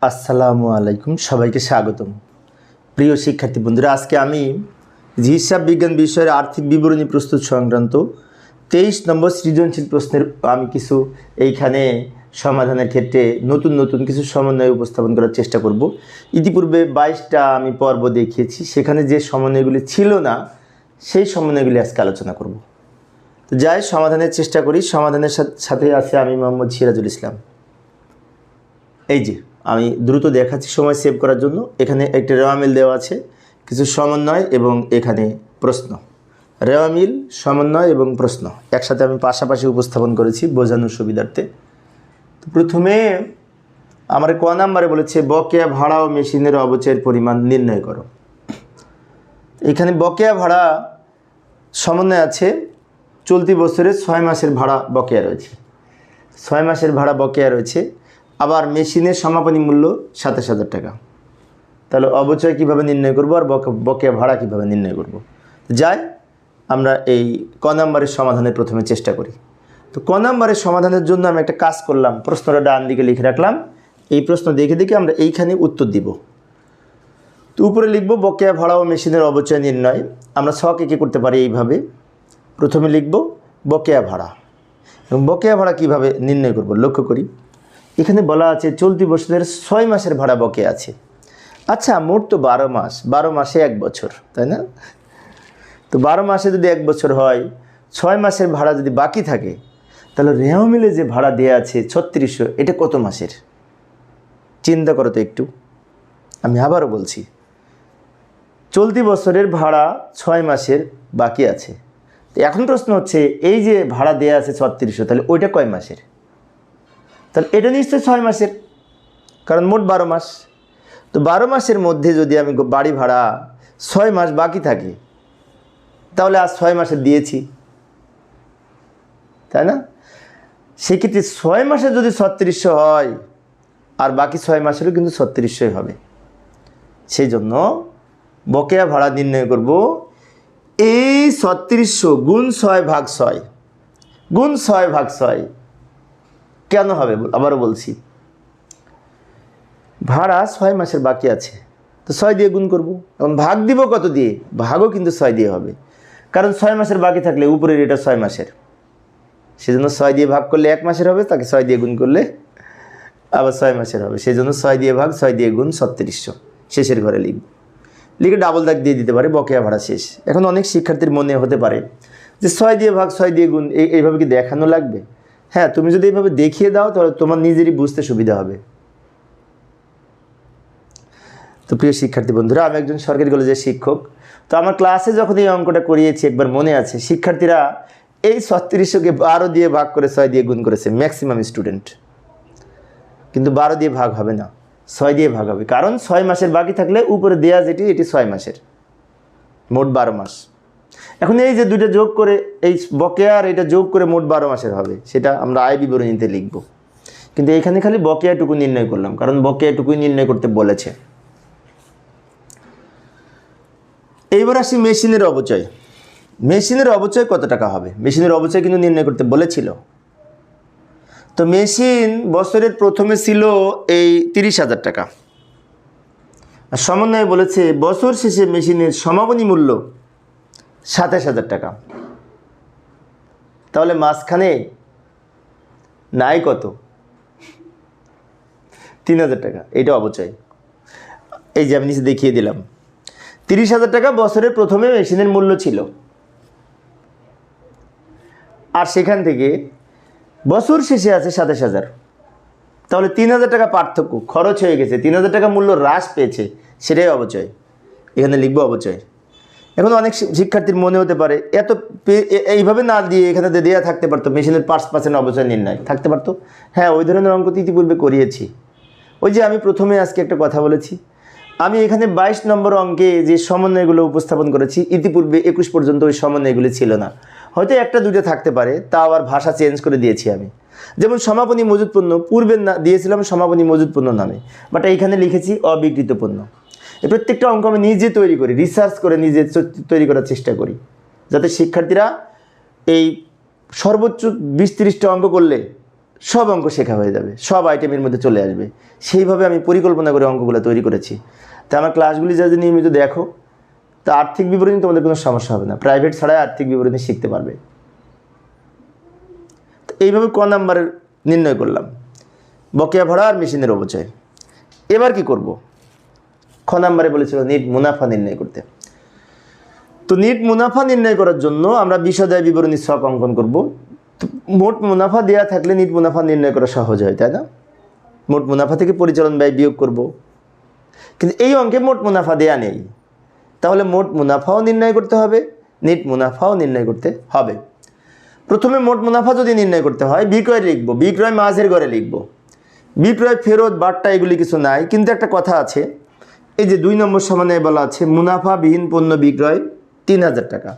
আসসালামু আলাইকুম, সবাইকে স্বাগতম। প্রিয় শিক্ষার্থী বন্ধুরা, আজকে আমি হিসাব বিজ্ঞান বিষয়ের আর্থিক বিবরণী প্রস্তুত সংক্রান্ত তেইশ নম্বর সৃজনশীল প্রশ্নের আমি কিছু এইখানে সমাধানের ক্ষেত্রে নতুন নতুন কিছু সমন্বয় উপস্থাপন করার চেষ্টা করব। ইতিপূর্বে বাইশটা আমি পর্ব দেখিয়েছি, সেখানে যে সমন্বয়গুলি ছিল না, সেই সমন্বয়গুলি আজকে আলোচনা করব। তো যাই, সমাধানের চেষ্টা করি। সমাধানের সাথে- আছে আমি মোহাম্মদ সিরাজুল ইসলাম। এই যে আমি দ্রুত দেখাচ্ছি সময় সেভ করার জন্য। এখানে একটি রেওয়ামিল দেওয়া আছে, কিছু সমন্বয় এবং এখানে প্রশ্ন। রেওয়ামিল সমন্বয় এবং প্রশ্ন, একসাথে আমি পাশাপাশি উপস্থাপন করেছি বোঝানোর সুবিধার্থে। তো প্রথমে আমার ক নাম্বারে বলেছে, বকেয়া ভাড়া ও মেশিনের অবচয়ের পরিমাণ নির্ণয় করো। এখানে বকেয়া ভাড়া সমন্বয় আছে, চলতি বছরে ছয় মাসের ভাড়া বকেয়া রয়েছে। ছয় মাসের ভাড়া বকেয়া রয়েছে। আবার মেশিনের সমাপনী মূল্য সাতাশ হাজার টাকা। তাহলে অবচয় কীভাবে নির্ণয় করব আর বকে- বকেয়া ভাড়া কীভাবে নির্ণয় করব? যাই, আমরা এই ক নাম্বারের সমাধানের প্রথমে চেষ্টা করি। তো ক নাম্বারের সমাধানের জন্য আমি একটা কাজ করলাম, প্রশ্নটা ডান দিকে লিখে রাখলাম। এই প্রশ্ন দেখে দেখে আমরা এইখানে উত্তর দিব। তো উপরে লিখব, বকেয়া ভাড়া ও মেশিনের অবচয় নির্ণয়। আমরা ছকে কী করতে পারি এইভাবে? প্রথমে লিখব, বকেয়া ভাড়া। এবং বকেয়া ভাড়া কীভাবে নির্ণয় করব? লক্ষ্য করি। এখানে বলা আছে চলতি বছরের ছয় মাসের ভাড়া বকে আছে। আচ্ছা মোট তো বারো মাস। বারো মাসে এক বছর, তাই না? তো বারো মাসে যদি এক বছর হয়, ছয় মাসের ভাড়া যদি বাকি থাকে, তাহলে রেও মিলে যে ভাড়া দেওয়া আছে ছত্রিশশো, এটা কত মাসের? চিন্তা করো তো একটু। আমি আবারও বলছি, চলতি বছরের ভাড়া ছয় মাসের বাকি আছে। তো এখন প্রশ্ন হচ্ছে, এই যে ভাড়া দেওয়া আছে ছত্রিশশো, তাহলে ওইটা কয় মাসের? তাহলে এটা নিশ্চয়ই ছয় মাসের, কারণ মোট বারো মাস। তো বারো মাসের মধ্যে যদি আমি বাড়ি ভাড়া ছয় মাস বাকি থাকে, তাহলে আজ ছয় মাসে দিয়েছি। তাই না? সেক্ষেত্রে ছয় মাসে যদি ছত্রিশশো হয়, আর বাকি ছয় মাসেরও কিন্তু ছত্রিশশোই হবে। সেই জন্য বকেয়া ভাড়া নির্ণয় করব, এই ছত্রিশশো গুণ ছয় ভাগ ছয়, গুণ ছয় ভাগ ছয় কেন হবে? আবারও বলছি। ভাড়া ছয় মাসের বাকি আছে। তো ছয় দিয়ে গুণ করব। এবং ভাগ দিব কত দিয়ে? ভাগও কিন্তু ছয় দিয়ে হবে। কারণ ছয় মাসের বাকি থাকলে উপরের এটা ছয় মাসের। সেজন্য ছয় দিয়ে ভাগ করলে এক মাসের হবে, তাকে ছয় দিয়ে গুণ করলে আবার ছয় মাসের হবে। সেই জন্য ছয় দিয়ে ভাগ, ছয় দিয়ে গুণ ছত্রিশশো। শেষের ঘরে লিখব। লিখে ডাবল দাগ দিয়ে দিতে পারে, বকেয়া ভাড়া শেষ। এখন অনেক শিক্ষার্থীর মনে হতে পারে যে ছয় দিয়ে ভাগ, ছয় দিয়ে গুণ এই এইভাবে কি দেখানো লাগবে? হ্যাঁ তুমি যদি এইভাবে দেখিয়ে দাও, তাহলে তোমার নিজেরই বুঝতে সুবিধা হবে। তো প্রিয় শিক্ষার্থী বন্ধুরা, আমি একজন সরকারি কলেজের শিক্ষক। তো আমার ক্লাসে যখন এই অঙ্কটা করিয়েছি, একবার মনে আছে, শিক্ষার্থীরা এই ছত্রিশশোকে বারো দিয়ে ভাগ করে ছয় দিয়ে গুণ করেছে, ম্যাক্সিমাম স্টুডেন্ট। কিন্তু বারো দিয়ে ভাগ হবে না, ছয় দিয়ে ভাগ হবে। কারণ ছয় মাসের বাকি থাকলে উপরে দেয়া যেটি, এটি ছয় মাসের, মোট বারো মাস। এখন এই যে দুইটা যোগ করে, এই বকেয়া আর এটা যোগ করে মোট বারো মাসের হবে, সেটা আমরা আয় বিবরণীতে লিখব। কিন্তু এখানে খালি বকেয়াটুকু নির্ণয় করলাম, কারণ বকেয়াটুকুই নির্ণয় করতে বলেছে। এইবার আসি মেশিনের অবচয়। মেশিনের অবচয় কত টাকা হবে? মেশিনের অবচয় কিন্তু নির্ণয় করতে বলেছিল। তো মেশিন বছরের প্রথমে ছিল এই তিরিশ হাজার টাকা। আর সমন্বয়ে বলেছে, বছর শেষে মেশিনের সমাপনী মূল্য সাতাশ হাজার টাকা। তাহলে মাঝখানে নাই কত? তিন হাজার টাকা এটা অবচয় এই যে আমি দেখিয়ে দিলাম। তিরিশ হাজার টাকা বছরের প্রথমে মেশিনের মূল্য ছিল। আর সেখান থেকে বছর শেষে আছে সাতাশ হাজার। তাহলে তিন হাজার টাকা পার্থক্য, খরচ হয়ে গেছে। তিন হাজার টাকা মূল্য হ্রাস পেয়েছে, সেটাই অবচয় এখানে লিখব অবচয় এখন অনেক শিক্ষার্থীর মনে হতে পারে, এত এইভাবে না দিয়ে এখানে দেওয়া থাকতে পারতো, মেশিনের পাঁচ পার্সেন্ট অবচয় নির্ণয়, থাকতে পারতো? হ্যাঁ ওই ধরনের অঙ্ক ইতিপূর্বে করিয়েছি। ওই যে আমি প্রথমে আজকে একটা কথা বলেছি, আমি এখানে বাইশ নম্বর অঙ্কে যে সমন্বয়গুলো উপস্থাপন করেছি, ইতিপূর্বে একুশ পর্যন্ত ওই সমন্বয়গুলি ছিল না। হয়তো একটা দুটো থাকতে পারে তা আবার ভাষা চেঞ্জ করে দিয়েছি আমি। যেমন সমাপনী মজুদ পণ্য পূর্বের না, দিয়েছিলাম সমাপনী মজুদ পণ্য নামে বাট এইখানে লিখেছি অবিকৃত পণ্য এই প্রত্যেকটা অঙ্ক আমি নিজে তৈরি করি রিসার্চ করে নিজে তৈরি করার চেষ্টা করি। যাতে শিক্ষার্থীরা এই সর্বোচ্চ বিশ তিরিশটা অঙ্ক করলে সব অঙ্ক শেখা হয়ে যাবে, সব আইটেমের মধ্যে চলে আসবে। সেইভাবে আমি পরিকল্পনা করে অঙ্কগুলো তৈরি করেছি। তা আমার ক্লাসগুলি যদি নিয়মিত দেখো, তা আর্থিক বিবরণী তোমাদের কোনো সমস্যা হবে না। প্রাইভেট ছাড়াই আর্থিক বিবরণী শিখতে পারবে। তো এইভাবে ক নাম্বারের নির্ণয় করলাম। বকেয়া ভাড়া আর মেশিনের অবচয় এবার কি করব? খ নাম্বারে বলেছিল, নিট মুনাফা নির্ণয় করতে। তো নিট মুনাফা নির্ণয় করার জন্য আমরা বিষদায় বিবরণী ছক অঙ্কন করব। মোট মুনাফা দেওয়া থাকলে নিট মুনাফা নির্ণয় করা সহজ হয়, তাই না? মোট মুনাফা থেকে পরিচালন ব্যয় বিয়োগ করব। কিন্তু এই অঙ্কে মোট মুনাফা দেয়া নেই। তাহলে মোট মুনাফাও নির্ণয় করতে হবে, নিট মুনাফাও নির্ণয় করতে হবে। প্রথমে মোট মুনাফা যদি নির্ণয় করতে হয় বিক্রয় লিখব বিক্রয় মাঝের ঘরে লিখব। বিক্রয় ফেরত, বাট্টা এগুলি কিছু নাই, কিন্তু একটা কথা আছে এই যে দুই নম্বর সমানে বলা আছে, মুনাফাবিহীন পণ্য বিক্রয় তিন হাজার টাকা।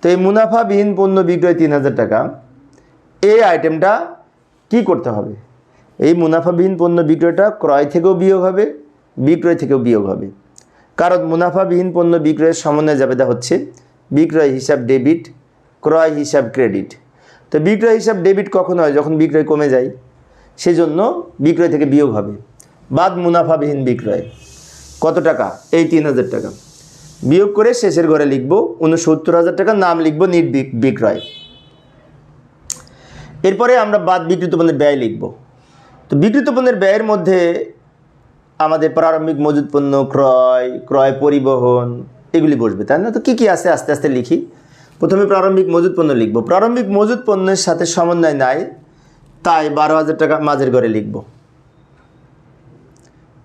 তো এই মুনাফাবিহীন পণ্য বিক্রয় তিন হাজার টাকা, এই আইটেমটা কি করতে হবে? এই মুনাফাবিহীন পণ্য বিক্রয়টা ক্রয় থেকেও বিয়োগ হবে, বিক্রয় থেকেও বিয়োগ হবে। কারণ মুনাফাবিহীন পণ্য বিক্রয়ের সমন্বয় জাবেদা হচ্ছে বিক্রয় হিসাব ডেবিট, ক্রয় হিসাব ক্রেডিট। তো বিক্রয় হিসাব ডেবিট কখন হয়? যখন বিক্রয় কমে যায়, সেজন্য বিক্রয় থেকে বিয়োগ হবে। বাদ মুনাফাবিহীন বিক্রয়। কত টাকা? এই তিন হাজার টাকা। বিয়োগ করে শেষের ঘরে লিখব উনসত্তর হাজার টাকা, নাম লিখব নিট বিক্রয়। এরপরে আমরা বাদ বিকৃত পণ্যের ব্যয় লিখব। তো বিকৃত পণ্যের ব্যয়ের মধ্যে আমাদের প্রারম্ভিক মজুত পণ্য, ক্রয় ক্রয় পরিবহন, এগুলি বসবে, তাই না? তো কী কী আছে? আস্তে আস্তে লিখি। প্রথমে প্রারম্ভিক মজুত পণ্য লিখব। প্রারম্ভিক মজুত পণ্যের সাথে সমন্বয় নাই, তাই বারো হাজার টাকা মাঝের ঘরে লিখব।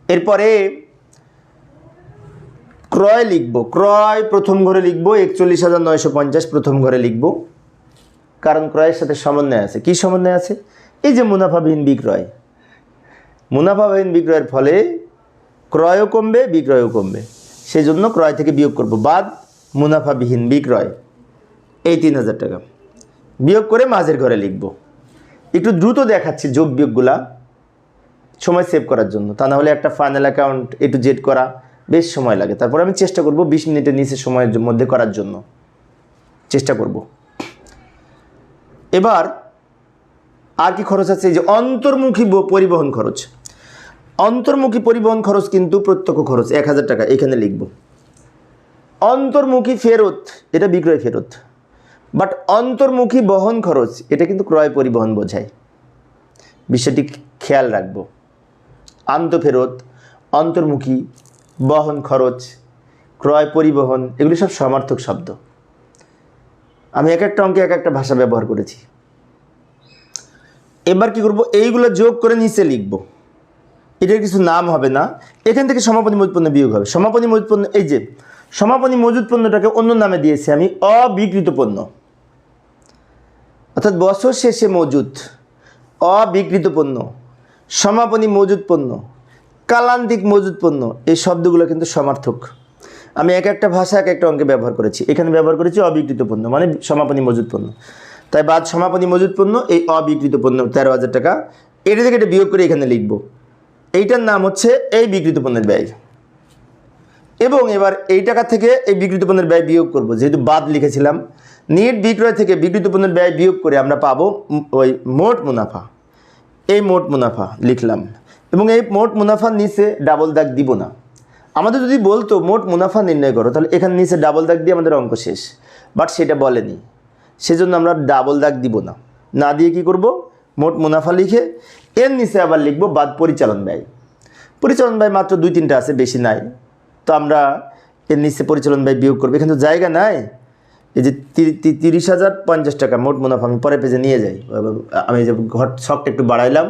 এরপরে ক্রয় লিখব। ক্রয় প্রথম ঘরে লিখব, একচল্লিশ হাজার নয়শো পঞ্চাশ প্রথম ঘরে লিখব। কারণ ক্রয়ের সাথে সমন্বয় আছে। কি সমন্বয় আছে? এই যে মুনাফাবিহীন বিক্রয়। মুনাফাবিহীন বিক্রয়ের ফলে ক্রয়ও কমবে, বিক্রয়ও কমবে। সেই জন্য ক্রয় থেকে বিয়োগ করব। বাদ মুনাফাবিহীন বিক্রয়। এই তিন হাজার টাকা। বিয়োগ করে মাঝের ঘরে লিখব। একটু দ্রুত দেখাচ্ছি যোগ বিয়োগগুলা। সময় সেভ করার জন্য। তা না হলে একটা final account A to Z করা। বেশ সময় লাগে। তারপর আমি চেষ্টা করব বিশ মিনিটের নিচে সময়ের মধ্যে করার জন্য। চেষ্টা করব। এবার আর কি খরচ আছে? যে অন্তর্মুখী পরিবহন খরচ। অন্তর্মুখী পরিবহন খরচ কিন্তু প্রত্যক্ষ খরচ, এক হাজার টাকা, এখানে লিখব। অন্তর্মুখী ফেরত, এটা বিক্রয় ফেরত। বাট অন্তর্মুখী বহন খরচ, এটা কিন্তু ক্রয় পরিবহন বোঝায়। বিষয়টি খেয়াল রাখব। আন্তঃফেরত অন্তর্মুখী বহন, খরচ, ক্রয়, পরিবহন, এগুলি সব সমার্থক শব্দ। আমি এক একটা অঙ্কে এক একটা ভাষা ব্যবহার করেছি। এবার কি করব? এইগুলো যোগ করে নিচে লিখব। এটার কিছু নাম হবে না। এখান থেকে সমাপনী মজুত পণ্য বিয়োগ হবে। সমাপনী মজুত পণ্য এই যে, সমাপনী মজুত পণ্যটাকে অন্য নামে দিয়েছি আমি, অবিকৃত পণ্য। অর্থাৎ বছর শেষে মজুত, অবিকৃত পণ্য, সমাপনী মজুত পণ্য কালান্তিক মজুত পণ্য এই শব্দগুলো কিন্তু সমার্থক। আমি এক একটা ভাষা, এক একটা অঙ্কে ব্যবহার করেছি। এখানে ব্যবহার করেছি অবিকৃত পণ্য মানে সমাপনী মজুত পণ্য তাই বাদ সমাপনী মজুত পণ্য এই অবিকৃত পণ্য তেরো হাজার টাকা। এটা থেকে এটা বিয়োগ করে এখানে লিখব। এইটার নাম হচ্ছে এই বিকৃত পণ্যের ব্যয়। এবং এবার এই টাকা থেকে এই বিকৃত পণ্যের ব্যয় বিয়োগ করব। যেহেতু বাদ লিখেছিলাম, নিট বিক্রয় থেকে বিকৃত পণ্যের ব্যয় বিয়োগ করে আমরা পাবো ওই মোট মুনাফা। এই মোট মুনাফা লিখলাম। এবং এই মোট মুনাফার নিচে ডাবল দাগ দিব না। আমাদের যদি বলতো মোট মুনাফা নির্ণয় করো, তাহলে এখানে নিচে ডাবল দাগ দিয়ে আমাদের অঙ্ক শেষ। বাট সেটা বলেনি। সেজন্য আমরা ডাবল দাগ দিব না। না দিয়ে কি করব? মোট মুনাফা লিখে এর নিচে আবার লিখব বাদ পরিচালন ব্যয়। পরিচালন ব্যয় মাত্র দুই তিনটা আছে, বেশি নাই। তো আমরা এর নিচে পরিচালন ব্যয় বিয়োগ করব। এখানে তো জায়গা নাই। এই যে তিরিশ হাজার পঞ্চাশ টাকা মোট মুনাফা, আমি পরে পেজে নিয়ে যাই। আমি যে ঘর শখটা একটু বাড়াইলাম।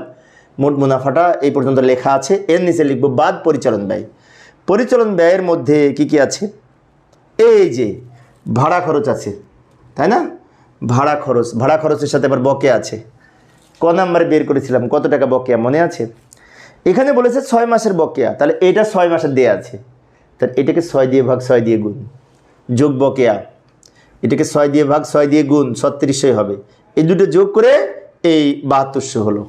মোট মুনাফাটা এই পর্যন্ত লেখা আছে। এর নিচে লিখব বাদ পরিচালন ব্যয়। পরিচালন ব্যয়ের মধ্যে কি কি আছে? এই যে, ভাড়া খরচ আছে, তাই না? ভাড়া খরচ, ভাড়া খরচের সাথে আবার বকে আছে। ক নাম্বারে বের করেছিলাম, কত টাকা বকেয়া মনে আছে? এখানে বলেছে ছয় মাসের বকেয়া, তাহলে এটা ছয় মাসের দেয়া আছে। তাহলে এটাকে ছয় দিয়ে ভাগ ছয় দিয়ে গুণ। যোগ বকেয়া, এটাকে ছয় দিয়ে ভাগ ছয় দিয়ে গুণ ছত্রিশশোই হবে। এই দুটো যোগ করে এই বাহাত্তরশো হলো।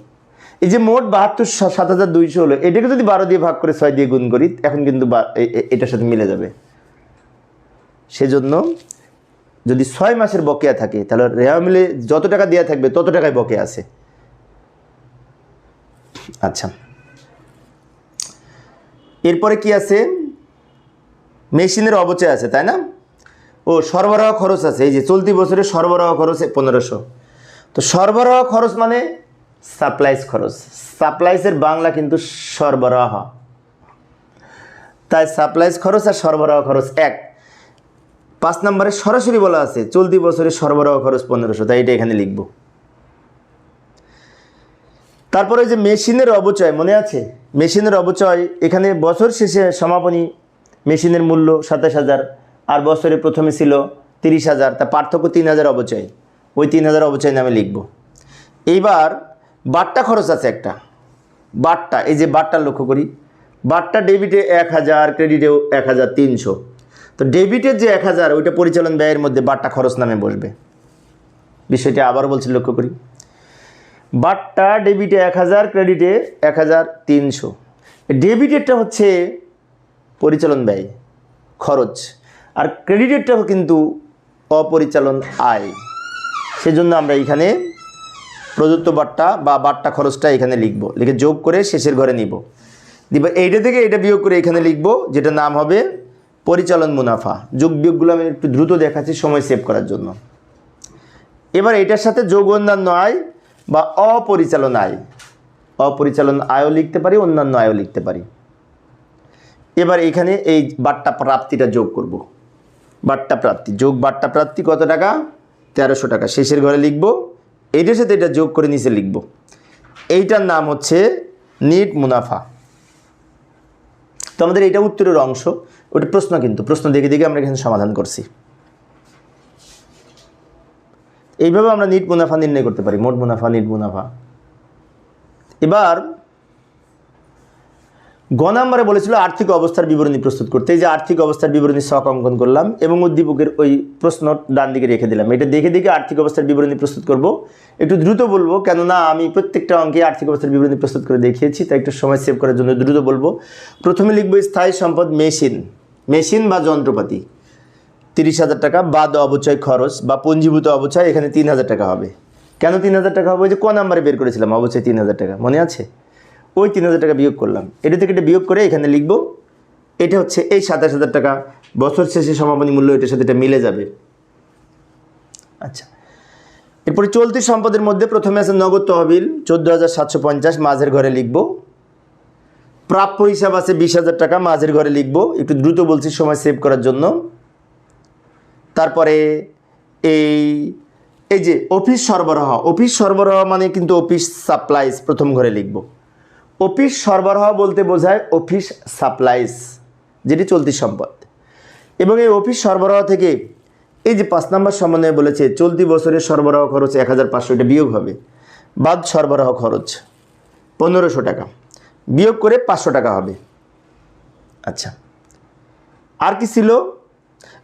এই যে মোট বাহাত্তর সাত হাজার দুইশো হলো, এটাকে যদি বারো দিয়ে ভাগ করে ছয় দিয়ে গুণ করি, এখন কিন্তু এটার সাথে মিলে যাবে। সেজন্য যদি ছয় মাসের বকেয়া থাকে, তাহলে রেওয়া মিলে যত টাকা দেওয়া থাকবে, তত টাকায় বকেয়া আছে। আচ্ছা। এরপরে কি আছে? মেশিনের অবচয় আছে, তাই না? ও, সরবরাহ খরচ আছে। এই যে চলতি বছরে সরবরাহ খরচ পনেরোশো। তো সরবরাহ খরচ মানে সাপ্লাইজ খরচ। সাপ্লাইজের বাংলা কিন্তু সরবরাহ। তাই সাপ্লাইজ খরচ আর সরবরাহ খরচ এক। পাঁচ নম্বরে সরাসরি বলা আছে, চলতি বছরে সরবরাহ খরচ পনেরোশো, তাই এটা এখানে লিখব। তারপরে যে মেশিনের অবচয় মনে আছে? মেশিনের অবচয় এখানে বছর শেষে সমাপনী, মেশিনের মূল্য সাতাশ হাজার, আর বছরে প্রথমে ছিল তিরিশ হাজার, তা পার্থক্য তিন হাজার অবচয় ওই তিন হাজার অবচয় নামে লিখব। এইবার বাট্টা খরচ আছে একটা। বাট্টা এই যে বাট্টা লক্ষ্য করি। বাট্টা ডেবিটে এক হাজার, ক্রেডিটেও এক হাজার তিনশো। তো ডেবিটের যে এক হাজার, ওইটা পরিচালন ব্যয়ের মধ্যে বাট্টা খরচ নামে বসবে। বিষয়টি আবার বলছি, লক্ষ্য করি। বাট্টা ডেবিটে এক হাজার, ক্রেডিটে এক হাজার তিনশো। ডেবিটেরটা হচ্ছে পরিচালন ব্যয়, খরচ। আর ক্রেডিটেরটাও কিন্তু অপরিচালন আয়। সেজন্য আমরা এখানে প্রদত্ত বাট্টা বা বাট্টা খরচটা এখানে লিখব। লিখে যোগ করে শেষের ঘরে নিব। দিব এইটা থেকে এটা বিয়োগ করে এখানে লিখব যেটা নাম হবে পরিচালন মুনাফা। যোগ বিয়োগগুলো আমি একটু দ্রুত দেখাচ্ছি সময় সেভ করার জন্য। এবার এটার সাথে যোগ অন্যান্য আয় বা অপরিচালন আয়। অপরিচালন আয়ও লিখতে পারি, অন্যান্য আয়ও লিখতে পারি। এবার এখানে এই বাট্টা প্রাপ্তিটা যোগ করব। বাট্টা প্রাপ্তি, যোগ বাট্টা প্রাপ্তি কত টাকা? তেরোশো টাকা। শেষের ঘরে লিখব এইটার সাথে এটা যোগ করে নিচে লিখব। এইটার নাম হচ্ছে নিট মুনাফা। তো আমাদের এটা উত্তরের অংশ, ওটা প্রশ্ন কিন্তু, প্রশ্ন দেখে দেখে আমরা এখানে সমাধান করছি। এইভাবে আমরা নিট মুনাফা নির্ণয় করতে পারি, মোট মুনাফা, নিট মুনাফা। এবার গ নাম্বারে বলেছিল আর্থিক অবস্থার বিবরণী প্রস্তুত করতে। এই যে আর্থিক অবস্থার বিবরণী শখ অঙ্কন করলাম এবং উদ্দীপকের ওই প্রশ্ন ডান দিকে রেখে দিলাম। এটা দেখে দেখে আর্থিক অবস্থার বিবরণী প্রস্তুত করব। একটু দ্রুত বলব, কেননা আমি প্রত্যেকটা অঙ্কে আর্থিক অবস্থার বিবরণী প্রস্তুত করে দেখিয়েছি, তাই একটু সময় সেভ করার জন্য দ্রুত বলব। প্রথমে লিখব, স্থায়ী সম্পদ মেশিন। মেশিন বা যন্ত্রপাতি। তিরিশ হাজার টাকা, বাদ অবচয় খরচ বা পঞ্জীভূত অবচয় এখানে তিন হাজার টাকা হবে। কেন তিন হাজার টাকা হবে? যে ক নাম্বারে বের করেছিলাম অবচয় তিন হাজার টাকা। মনে আছে? ওই তিন হাজার টাকা বিয়োগ করলাম। এটা থেকে এটা বিয়োগ করে এখানে লিখব, এটা হচ্ছে এই সাতাশ হাজার টাকা। বছর শেষে সমাপনী মূল্য এটার সাথে এটা মিলে যাবে। আচ্ছা। এরপরে চলতি সম্পদের মধ্যে প্রথমে আছে নগদ তহবিল, চোদ্দ হাজার সাতশো পঞ্চাশ মাঝের ঘরে লিখব। প্রাপ্য হিসাব আছে বিশ হাজার টাকা, মাঝের ঘরে লিখব। একটু দ্রুত বলছি, সময় সেভ করার জন্য। তারপরে এই এই যে অফিস সরবরাহ অফিস সরবরাহ মানে কিন্তু অফিস সাপ্লাইজ প্রথম ঘরে লিখব। অফিস সরবরাহ বলতে বোঝায় অফিস সাপ্লাইজ যেটি চলতি সম্পদ। এবং এই অফিস সরবরাহ থেকে এই যে পাঁচ নম্বর সমন্বয়ে বলেছে, চলতি বছরের সরবরাহ খরচ এক হাজার পাঁচশো, এটা বিয়োগ হবে। বাদ সরবরাহ খরচ পনেরোশো টাকা, বিয়োগ করে পাঁচশো টাকা হবে। আচ্ছা আর কি ছিল?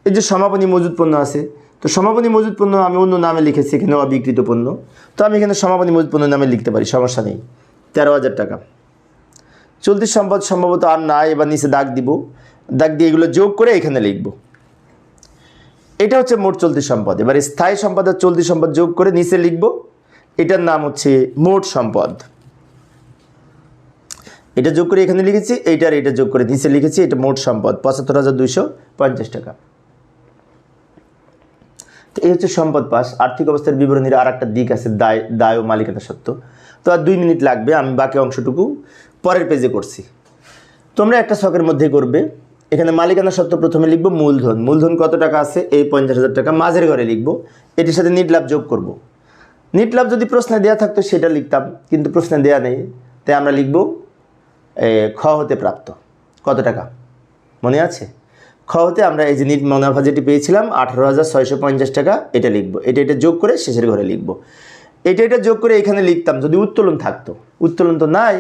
এই যে সমাপনী মজুদ পণ্য আছে, তো সমাপনী মজুদ পণ্য আমি অন্য নামে লিখেছি এখানে অবিকৃত পণ্য। তো আমি এখানে সমাপনী মজুদ পণ্য নামে লিখতে পারি, সমস্যা নেই। তেরো হাজার টাকা। চলতি সম্পদ সম্ভবত আর নাই, এবার নিচে দাগ দিব। দাগ দিয়ে এগুলো যোগ করে এখানে লিখব। এটা হচ্ছে মোট চলতি সম্পদ। এবার স্থায়ী সম্পদ আর চলতি সম্পদ যোগ করে নিচে লিখব। এটার নাম হচ্ছে মোট সম্পদ। এটা যোগ করে এখানে লিখেছি এইটার এটা যোগ করে নিচে লিখেছি, এটা মোট সম্পদ, পঁচাত্তর হাজার দুইশো পঞ্চাশ টাকা। তো এই হচ্ছে সম্পদ পাস। আর্থিক অবস্থার বিবরণীর আর একটা দিক আছে দায় দায় ও মালিকানা সত্ত্ব তো আর দুই মিনিট লাগবে, আমি বাকি অংশটুকু পরের পেজে করছি। তোমরা একটা শখের মধ্যে করবে। এখানে মালিকানা সত্ত্ব প্রথমে লিখব মূলধন। মূলধন কত টাকা আছে? এই পঞ্চাশ হাজার টাকা মাঝের ঘরে লিখব। এটির সাথে নিট লাভ যোগ করব। নিট লাভ যদি প্রশ্নে দেওয়া থাকতো, সেটা লিখতাম। কিন্তু প্রশ্নে দেওয়া নেই। তাই আমরা লিখব খ হতে প্রাপ্ত। কত টাকা? মনে আছে? খ হতে আমরা এই যে নিট মুনাফা যেটি পেয়েছিলাম, আঠারো হাজার ছয়শো পঞ্চাশ টাকা, এটা লিখব। এটা এটা যোগ করে শেষের ঘরে লিখব। এটা এটা যোগ করে এখানে লিখতাম। যদি উত্তোলন থাকতো। উত্তোলন তো নাই।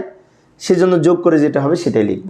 সেজন্য যোগ করে যেটা হবে সেটাই লিখব।